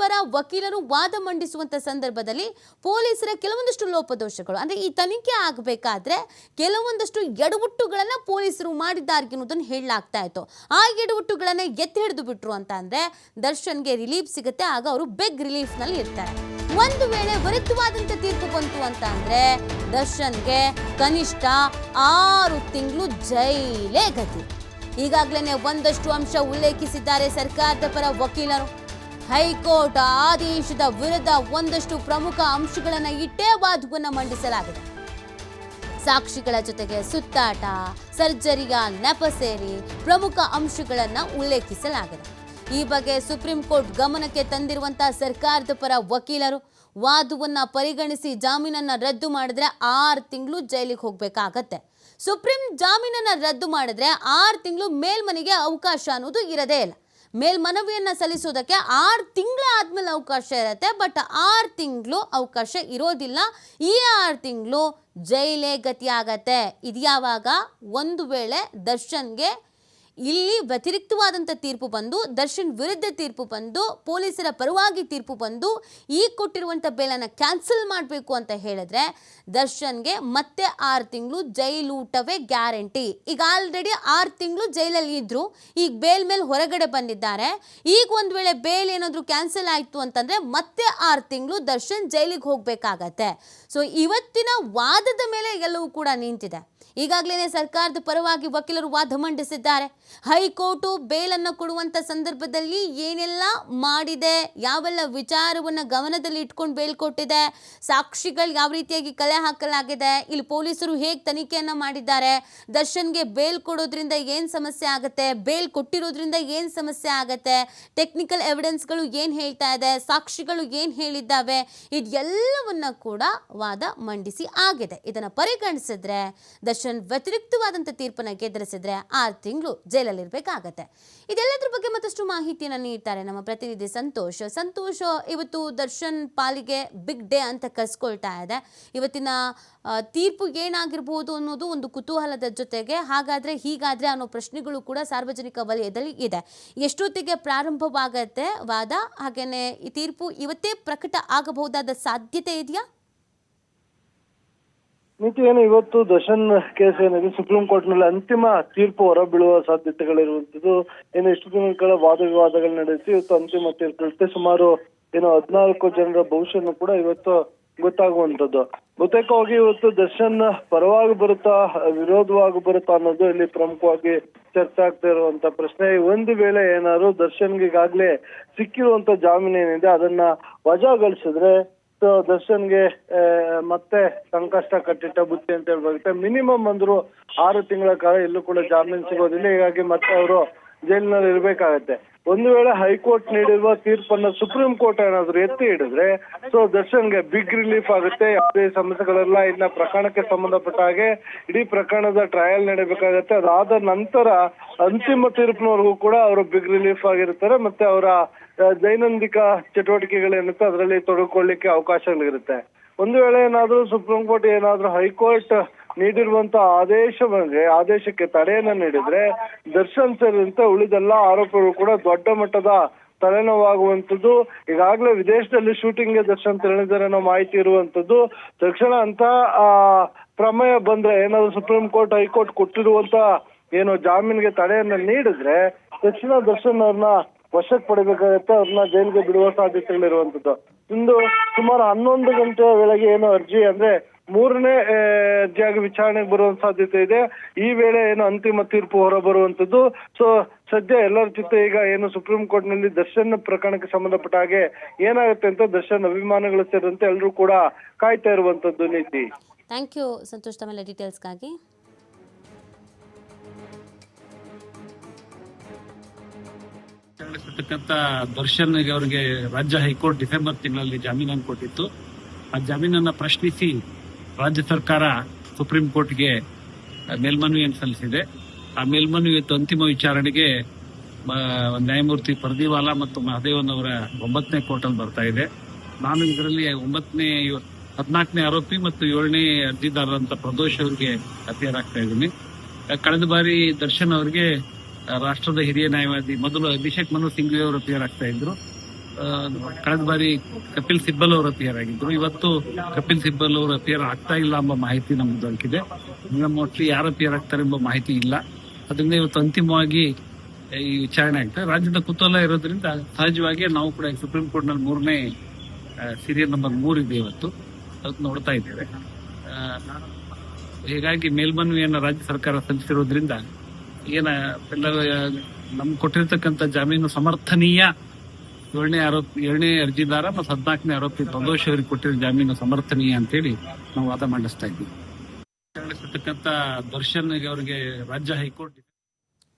ಪರ ವಕೀಲರು ವಾದ ಮಂಡಿಸುವಂತ ಸಂದರ್ಭದಲ್ಲಿ ಪೊಲೀಸರ ಕೆಲವೊಂದಷ್ಟು ಲೋಪದೋಷಗಳು, ಅಂದ್ರೆ ಈ ತನಿಖೆ ಆಗಬೇಕಾದ್ರೆ ಕೆಲವೊಂದಷ್ಟು ಎಡವುಟ್ಟುಗಳನ್ನ ಪೊಲೀಸರು ಮಾಡಿದ್ದಾರೆ ಅನ್ನೋದನ್ನ ಹೇಳಲಾಗ್ತಾ ಇತ್ತು. ಆ ಎಡವುಟ್ಟುಗಳನ್ನ ಎತ್ತಿ ಹಿಡಿದು ಬಿಟ್ರು ಅಂತ ಅಂದ್ರೆ ದರ್ಶನ್ಗೆ ರಿಲೀಫ್ ಸಿಗುತ್ತೆ, ಆಗ ಅವರು ಬೆಗ್ ರಿಲೀಫ್ನಲ್ಲಿ ಇರ್ತಾರೆ. ಒಂದು ವೇಳೆ ವಿರುದ್ಧವಾದಂತ ತೀರ್ಪು ಬಂತು ಅಂತ ಅಂದ್ರೆ ದರ್ಶನ್ಗೆ ಕನಿಷ್ಠ ಆರು ತಿಂಗಳು ಜೈಲೇ ಗತಿ. ಈಗಾಗಲೇ ಒಂದಷ್ಟು ಅಂಶ ಉಲ್ಲೇಖಿಸಿದ್ದಾರೆ ಸರ್ಕಾರದ ಪರ ವಕೀಲರು. ಹೈಕೋರ್ಟ್ ಆದೇಶದ ವಿರುದ್ಧ ಒಂದಷ್ಟು ಪ್ರಮುಖ ಅಂಶಗಳನ್ನು ಇಟ್ಟೇ ವಾದವನ್ನು ಮಂಡಿಸಲಾಗಿದೆ. ಸಾಕ್ಷಿಗಳ ಜೊತೆಗೆ ಸುತ್ತಾಟ, ಸರ್ಜರಿಯ ನೆಪ ಸೇರಿ ಪ್ರಮುಖ ಅಂಶಗಳನ್ನು ಉಲ್ಲೇಖಿಸಲಾಗಿದೆ. ಈ ಬಗ್ಗೆ ಸುಪ್ರೀಂ ಕೋರ್ಟ್ ಗಮನಕ್ಕೆ ತಂದಿರುವಂತಹ ಸರ್ಕಾರದ ಪರ ವಕೀಲರು ವಾದವನ್ನು ಪರಿಗಣಿಸಿ ಜಾಮೀನನ್ನು ರದ್ದು ಮಾಡಿದ್ರೆ ಆರು ತಿಂಗಳು ಜೈಲಿಗೆ ಹೋಗಬೇಕಾಗತ್ತೆ. ಸುಪ್ರೀಂ ಜಾಮೀನನ್ನು ರದ್ದು ಮಾಡಿದ್ರೆ ಆರು ತಿಂಗಳು ಮೇಲ್ಮನೆಗೆ ಅವಕಾಶ ಅನ್ನೋದು ಇರದೇ ಇಲ್ಲ. ಮೇಲ್ಮನವಿಯನ್ನ ಸಲ್ಲಿಸೋದಕ್ಕೆ ಆರು ತಿಂಗಳ ಆದಮೇಲೆ ಅವಕಾಶ ಇರುತ್ತೆ, ಬಟ್ ಆರು ತಿಂಗಳು ಅವಕಾಶ ಇರೋದಿಲ್ಲ. ಈ ಆರು ತಿಂಗಳು ಜೈಲೇ ಗತಿಯಾಗತ್ತೆ. ಇದು ಯಾವಾಗ ಒಂದು ವೇಳೆ ದರ್ಶನ್ಗೆ ಇಲ್ಲಿ ವ್ಯತಿರಿಕ್ತವಾದಂಥ ತೀರ್ಪು ಬಂದು, ದರ್ಶನ್ ವಿರುದ್ಧ ತೀರ್ಪು ಬಂದು, ಪೊಲೀಸರ ಪರವಾಗಿ ತೀರ್ಪು ಬಂದು ಈಗ ಕೊಟ್ಟಿರುವಂಥ ಬೇಲನ್ನು ಕ್ಯಾನ್ಸಲ್ ಮಾಡಬೇಕು ಅಂತ ಹೇಳಿದ್ರೆ, ದರ್ಶನ್ಗೆ ಮತ್ತೆ ಆರು ತಿಂಗಳು ಜೈಲೂಟವೇ ಗ್ಯಾರಂಟಿ. ಈಗ ಆಲ್ರೆಡಿ ಆರು ತಿಂಗಳು ಜೈಲಲ್ಲಿ ಇದ್ದರು ಈಗ ಬೇಲ್ ಮೇಲೆ ಹೊರಗಡೆ ಬಂದಿದ್ದಾರೆ. ಈಗ ಒಂದು ವೇಳೆ ಬೇಲ್ ಏನಾದರೂ ಕ್ಯಾನ್ಸಲ್ ಆಯಿತು ಅಂತಂದರೆ ಮತ್ತೆ ಆರು ತಿಂಗಳು ದರ್ಶನ್ ಜೈಲಿಗೆ ಹೋಗಬೇಕಾಗತ್ತೆ. ಸೊ ಇವತ್ತಿನ ವಾದದ ಮೇಲೆ ಎಲ್ಲವೂ ಕೂಡ ನಿಂತಿದೆ. ಈಗಾಗಲೇ ಸರ್ಕಾರದ ಪರವಾಗಿ ವಕೀಲರು ವಾದ ಮಂಡಿಸಿದ್ದಾರೆ. ಹೈಕೋರ್ಟು ಬೇಲನ್ನು ಕೊಡುವಂತ ಸಂದರ್ಭದಲ್ಲಿ ಏನೆಲ್ಲ ಮಾಡಿದೆ, ಯಾವೆಲ್ಲ ವಿಚಾರವನ್ನು ಗಮನದಲ್ಲಿ ಇಟ್ಕೊಂಡು ಬೇಲ್ ಕೊಟ್ಟಿದೆ ಸಾಕ್ಷಿಗಳು ಯಾವ ರೀತಿಯಾಗಿ ಕಲೆ ಹಾಕಲಾಗಿದೆ, ಇಲ್ಲಿ ಪೊಲೀಸರು ಹೇಗೆ ತನಿಖೆಯನ್ನು ಮಾಡಿದ್ದಾರೆ, ದರ್ಶನ್ಗೆ ಬೇಲ್ ಕೊಡೋದ್ರಿಂದ ಏನು ಸಮಸ್ಯೆ ಆಗುತ್ತೆ, ಬೇಲ್ ಕೊಟ್ಟಿರೋದ್ರಿಂದ ಏನು ಸಮಸ್ಯೆ ಆಗುತ್ತೆ, ಟೆಕ್ನಿಕಲ್ ಎವಿಡೆನ್ಸ್ಗಳು ಏನು ಹೇಳ್ತಾ ಇದೆ, ಸಾಕ್ಷಿಗಳು ಏನು ಹೇಳಿದ್ದಾವೆ, ಇದೆಲ್ಲವನ್ನ ಕೂಡ ವಾದ ಮಂಡಿಸಿ ಆಗಿದೆ. ಇದನ್ನು ಪರಿಗಣಿಸಿದ್ರೆ ದರ್ಶನ್ ವ್ಯತಿರಿಕ್ತವಾದಂಥ ತೀರ್ಪನ್ನು ಗೆದರಿಸಿದ್ರೆ ಆರು ತಿಂಗಳು ಜೈಲಲ್ಲಿರಬೇಕಾಗತ್ತೆ. ಇದೆಲ್ಲದ್ರ ಬಗ್ಗೆ ಮತ್ತಷ್ಟು ಮಾಹಿತಿಯನ್ನು ನೀಡ್ತಾರೆ ನಮ್ಮ ಪ್ರತಿನಿಧಿ ಸಂತೋಷ್. ಸಂತೋಷ್, ಇವತ್ತು ದರ್ಶನ್ ಪಾಲಿಗೆ ಬಿಗ್ ಡೇ ಅಂತ ಕರೆಸ್ಕೊಳ್ತಾ ಇದೆ. ಇವತ್ತಿನ ತೀರ್ಪು ಏನಾಗಿರ್ಬೋದು ಅನ್ನೋದು ಒಂದು ಕುತೂಹಲದ ಜೊತೆಗೆ ಹಾಗಾದ್ರೆ ಹೀಗಾದ್ರೆ ಅನ್ನೋ ಪ್ರಶ್ನೆಗಳು ಕೂಡ ಸಾರ್ವಜನಿಕ ವಲಯದಲ್ಲಿ ಇದೆ. ಎಷ್ಟೊತ್ತಿಗೆ ಪ್ರಾರಂಭವಾಗತ್ತೆ ವಾದ? ಹಾಗೆಯೇ ಈ ತೀರ್ಪು ಇವತ್ತೇ ಪ್ರಕಟ ಆಗಬಹುದಾದ ಸಾಧ್ಯತೆ ಇದೆಯಾ? ನೀತಿ ಏನು ಇವತ್ತು ದರ್ಶನ್ ಕೇಸ್ ಏನಿದೆ, ಸುಪ್ರೀಂ ಕೋರ್ಟ್ನಲ್ಲಿ ಅಂತಿಮ ತೀರ್ಪು ಹೊರಬೀಳುವ ಸಾಧ್ಯತೆಗಳಿರುವಂತದ್ದು ಏನು ಇಷ್ಟು ದಿನಗಳ ವಾದ ವಿವಾದಗಳು ನಡೆಸಿ, ಇವತ್ತು ಅಂತಿಮ ತೀರ್ಪು ಸುಮಾರು ಏನು ಹದಿನಾಲ್ಕು ಜನರ ಭವಿಷ್ಯನು ಕೂಡ ಇವತ್ತು ಗೊತ್ತಾಗುವಂತದ್ದು ಬಹುತೇಕವಾಗಿ ಇವತ್ತು ದರ್ಶನ್ ಪರವಾಗಿ ಬರುತ್ತಾ, ವಿರೋಧವಾಗಿ ಬರುತ್ತಾ ಅನ್ನೋದು ಇಲ್ಲಿ ಪ್ರಮುಖವಾಗಿ ಚರ್ಚೆ ಆಗ್ತಾ ಇರುವಂತ ಪ್ರಶ್ನೆ. ಒಂದು ವೇಳೆ ಏನಾದ್ರು ದರ್ಶನ್ಗೆ ಈಗಾಗ್ಲೇ ಸಿಕ್ಕಿರುವಂತ ಜಾಮೀನು ಏನಿದೆ, ಅದನ್ನ ವಜಾಗೊಳಿಸಿದ್ರೆ ಸೊ ದರ್ಶನ್ಗೆ ಮತ್ತೆ ಸಂಕಷ್ಟ ಕಟ್ಟಿಟ್ಟ ಬುತ್ತಿ ಅಂತ ಹೇಳ್ಬೇಕು ಮಿನಿಮಮ್ ಅಂದ್ರು ಆರು ತಿಂಗಳ ಕಾಲ ಎಲ್ಲೂ ಕೂಡ ಜಾಮೀನು ಸಿಗೋದಿಲ್ಲ. ಹೀಗಾಗಿ ಮತ್ತೆ ಅವರು ಜೈಲಿನಲ್ಲಿ ಇರ್ಬೇಕಾಗತ್ತೆ. ಒಂದು ವೇಳೆ ಹೈಕೋರ್ಟ್ ನೀಡಿರುವ ತೀರ್ಪನ್ನ ಸುಪ್ರೀಂ ಕೋರ್ಟ್ ಏನಾದ್ರು ಎತ್ತಿ ಹಿಡಿದ್ರೆ, ಸೊ ದರ್ಶನ್ಗೆ ಬಿಗ್ ರಿಲೀಫ್ ಆಗುತ್ತೆ. ಯಾವುದೇ ಸಮಸ್ಯೆಗಳೆಲ್ಲ ಇನ್ನ ಪ್ರಕರಣಕ್ಕೆ ಸಂಬಂಧಪಟ್ಟ ಹಾಗೆ ಇಡೀ ಪ್ರಕರಣದ ಟ್ರಯಲ್ ನಡೀಬೇಕಾಗತ್ತೆ. ಅದಾದ ನಂತರ ಅಂತಿಮ ತೀರ್ಪಿನವರೆಗೂ ಕೂಡ ಅವರು ಬಿಗ್ ರಿಲೀಫ್ ಆಗಿರ್ತಾರೆ. ಮತ್ತೆ ಅವರ ದೈನಂದಿಕ ಚಟುವಟಿಕೆಗಳೇನಿರುತ್ತೆ ಅದರಲ್ಲಿ ತೊಡಗಿಕೊಳ್ಳಿಕ್ಕೆ ಅವಕಾಶಗಳಿರುತ್ತೆ. ಒಂದು ವೇಳೆ ಏನಾದ್ರೂ ಸುಪ್ರೀಂ ಕೋರ್ಟ್ ಏನಾದ್ರೂ ಹೈಕೋರ್ಟ್ ನೀಡಿರುವಂತ ಆದೇಶ ಆದೇಶಕ್ಕೆ ತಡೆಯನ್ನ ನೀಡಿದ್ರೆ ದರ್ಶನ್ ಸೇರಿದಂತೆ ಉಳಿದೆಲ್ಲ ಆರೋಪಿಗಳು ಕೂಡ ದೊಡ್ಡ ಮಟ್ಟದ ತಲೆನೋವಾಗುವಂಥದ್ದು. ಈಗಾಗಲೇ ವಿದೇಶದಲ್ಲಿ ಶೂಟಿಂಗ್ಗೆ ದರ್ಶನ್ ತೆರಳಿದ್ದಾರೆ ಅನ್ನೋ ಮಾಹಿತಿ ಇರುವಂತದ್ದು ತಕ್ಷಣ ಅಂತ ಪ್ರಮೇಯ ಬಂದ್ರೆ ಏನಾದ್ರು ಸುಪ್ರೀಂ ಕೋರ್ಟ್, ಹೈಕೋರ್ಟ್ ಕೊಟ್ಟಿರುವಂತ ಏನು ಜಾಮೀನ್ಗೆ ತಡೆಯನ್ನ ನೀಡಿದ್ರೆ, ತಕ್ಷಣ ದರ್ಶನ್ ಅವ್ರನ್ನ ವಶಕ್ಕೆ ಪಡಿಬೇಕಾಗತ್ತೆ, ಅವ್ರನ್ನ ಜೈಲಿಗೆ ಬಿಡುವ ಸಾಧ್ಯತೆಗಳಿರುವಂತದ್ದು ಇಂದು ಸುಮಾರು ಹನ್ನೊಂದು ಗಂಟೆ ವೇಳೆಗೆ ಏನು ಅರ್ಜಿ ಅಂದ್ರೆ ಮೂರನೇ ಅರ್ಜಿಯಾಗಿ ವಿಚಾರಣೆಗೆ ಬರುವ ಸಾಧ್ಯತೆ ಇದೆ. ಈ ವೇಳೆ ಏನು ಅಂತಿಮ ತೀರ್ಪು ಹೊರಬರುವಂತದ್ದು ಸೊ ಸದ್ಯ ಎಲ್ಲರ ಜೊತೆ ಈಗ ಏನು ಸುಪ್ರೀಂ ಕೋರ್ಟ್ನಲ್ಲಿ ದರ್ಶನ್ ಪ್ರಕರಣಕ್ಕೆ ಸಂಬಂಧಪಟ್ಟ ಹಾಗೆ ಏನಾಗುತ್ತೆ ಅಂತ ದರ್ಶನ್ ಅಭಿಮಾನಿಗಳು ಸೇರಿದಂತೆ ಎಲ್ಲರೂ ಕೂಡ ಕಾಯ್ತಾ ಇರುವಂತದ್ದು ನೀತಿ. ಥ್ಯಾಂಕ್ ಯು ಸಂತೋಷ್ ಡೀಟೇಲ್ಸ್ಗಾಗಿ ಇರ್ತಕ್ಕಂಥ ದರ್ಶನ್ ಅವರಿಗೆ ರಾಜ್ಯ ಹೈಕೋರ್ಟ್ ಡಿಸೆಂಬರ್ ತಿಂಗಳಲ್ಲಿ ಜಾಮೀನನ್ನು ಕೊಟ್ಟಿತ್ತು. ಆ ಜಾಮೀನನ್ನ ಪ್ರಶ್ನಿಸಿ ರಾಜ್ಯ ಸರ್ಕಾರ ಸುಪ್ರೀಂ ಕೋರ್ಟ್ಗೆ ಮೇಲ್ಮನವಿಯನ್ನು ಸಲ್ಲಿಸಿದೆ. ಆ ಮೇಲ್ಮನವಿ ಅಂತಿಮ ವಿಚಾರಣೆಗೆ ನ್ಯಾಯಮೂರ್ತಿ ಪರ್ದಿವಾಲಾ ಮತ್ತು ಮಹದೇವನ್ ಅವರ ಒಂಬತ್ತನೇ ಕೋರ್ಟ್ ಅಲ್ಲಿ ಬರ್ತಾ ಇದೆ. ನಾನು ಇದರಲ್ಲಿ ಒಂಬತ್ತನೇ, ಹದಿನಾಲ್ಕನೇ ಆರೋಪಿ ಮತ್ತು ಏಳನೇ ಅರ್ಜಿದಾರರಂತ ಪ್ರದೋಷ್ ಅವರಿಗೆ ಆಗ್ತಾ ಇದ್ದೀನಿ. ಕಳೆದ ಬಾರಿ ದರ್ಶನ್ ಅವರಿಗೆ ರಾಷ್ಟ್ರದ ಹಿರಿಯ ನ್ಯಾಯವಾದಿ ಮೊದಲು ಅಭಿಷೇಕ್ ಮನು ಸಿಂಘ್ವಿ ಅವರು ಅಪಿಯರ್ ಆಗ್ತಾ ಇದ್ರು ಕಳೆದ ಬಾರಿ ಕಪಿಲ್ ಸಿಬ್ಬಲ್ ಅವರು ಅಪಿಯರ್ ಆಗಿದ್ರು ಇವತ್ತು ಕಪಿಲ್ ಸಿಬ್ಬಲ್ ಅವರು ಅಪಿಯರ್ ಆಗ್ತಾ ಇಲ್ಲ ಎಂಬ ಮಾಹಿತಿ ನಮ್ಗೆ ದೊರಕಿದೆ. ಮೋಸ್ಟ್ಲಿ ಯಾರು ಅಪಿಯರ್ ಆಗ್ತಾರೆ ಎಂಬ ಮಾಹಿತಿ ಇಲ್ಲ. ಅದರಿಂದ ಇವತ್ತು ಅಂತಿಮವಾಗಿ ಈ ವಿಚಾರಣೆ ಆಗ್ತದೆ ರಾಜ್ಯದ ಕುತೂಹಲ ಇರೋದ್ರಿಂದ ಸಹಜವಾಗಿ ನಾವು ಕೂಡ ಸುಪ್ರೀಂ ಕೋರ್ಟ್ನಲ್ಲಿ ಮೂರನೇ ಸೀರಿಯಲ್ ನಂಬರ್ ಮೂರ್ ಇದೆ ಇವತ್ತು. ಅದನ್ನ ನೋಡ್ತಾ ಇದ್ದೇವೆ. ಹೀಗಾಗಿ ಮೇಲ್ಮನವಿಯನ್ನು ರಾಜ್ಯ ಸರ್ಕಾರ ಸಲ್ಲಿಸಿರೋದ್ರಿಂದ ಏನ ಪಿಲ್ಲರ್ ನಮ್ಗೆ ಕೊಟ್ಟಿರ್ತಕ್ಕಂಥ ಜಾಮೀನು ಸಮರ್ಥನೀಯ ಏಳನೇ ಆರೋಪ, ಏಳನೇ ಅರ್ಜಿದಾರ ಮತ್ತು ಹದಿನಾಲ್ಕನೇ ಆರೋಪಿ ಸಂತೋಷ್ ಅವರಿಗೆ ಕೊಟ್ಟಿರೋ ಜಾಮೀನು ಸಮರ್ಥನೀಯ ಅಂತೇಳಿ ನಾವು ವಾದ ಮಂಡಿಸ್ತಾ ಇದ್ದೀವಿ. ದರ್ಶನ್ ಅವರಿಗೆ ರಾಜ್ಯ ಹೈಕೋರ್ಟ್